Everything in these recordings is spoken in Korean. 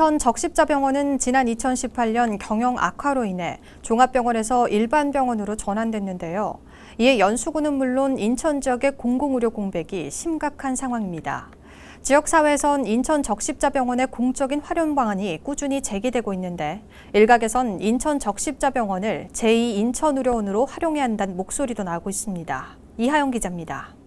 인천 적십자병원은 지난 2018년 경영 악화로 인해 종합병원에서 일반 병원으로 전환됐는데요. 이에 연수구는 물론 인천 지역의 공공의료 공백이 심각한 상황입니다. 지역사회에선 인천 적십자병원의 공적인 활용 방안이 꾸준히 제기되고 있는데 일각에선 인천 적십자병원을 제2 인천의료원으로 활용해야 한다는 목소리도 나오고 있습니다. 이하영 기자입니다.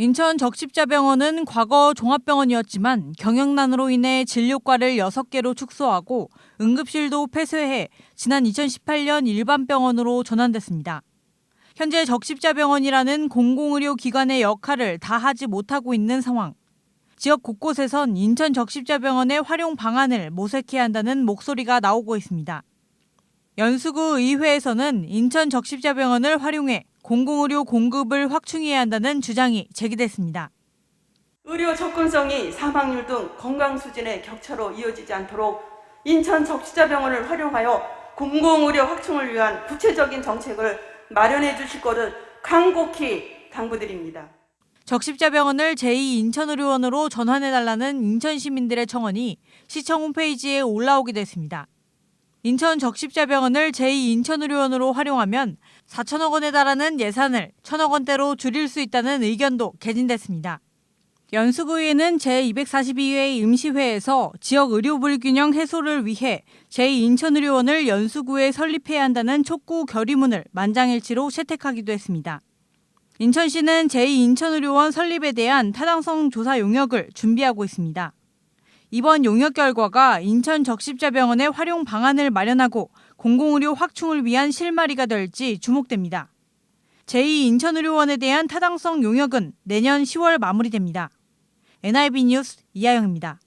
인천 적십자병원은 과거 종합병원이었지만 경영난으로 인해 진료과를 6개로 축소하고 응급실도 폐쇄해 지난 2018년 일반 병원으로 전환됐습니다. 현재 적십자병원이라는 공공의료 기관의 역할을 다 하지 못하고 있는 상황. 지역 곳곳에선 인천 적십자병원의 활용 방안을 모색해야 한다는 목소리가 나오고 있습니다. 연수구 의회에서는 인천 적십자병원을 활용해 공공의료 공급을 확충해야 한다는 주장이 제기됐습니다. 의료 접근성이 사망률 등 건강 수준의 격차로 이어지지 않도록 인천 적시자병원을 활용하여 공공의료 확충을 위한 구체적인 정책을 마련해 주실 것을 간곡히 당부드립니다. 적십자병원을 제2인천의료원으로 전환해달라는 인천 시민들의 청원이 시청 홈페이지에 올라오게 됐습니다. 인천 적십자병원을 제2인천의료원으로 활용하면 4천억 원에 달하는 예산을 천억 원대로 줄일 수 있다는 의견도 개진됐습니다. 연수구의회는 제242회 임시회에서 지역 의료 불균형 해소를 위해 제2인천의료원을 연수구에 설립해야 한다는 촉구 결의문을 만장일치로 채택하기도 했습니다. 인천시는 제2인천의료원 설립에 대한 타당성 조사 용역을 준비하고 있습니다. 이번 용역 결과가 인천 적십자병원의 활용 방안을 마련하고 공공의료 확충을 위한 실마리가 될지 주목됩니다. 제2인천의료원에 대한 타당성 용역은 내년 10월 마무리됩니다. NIB 뉴스 이하영입니다.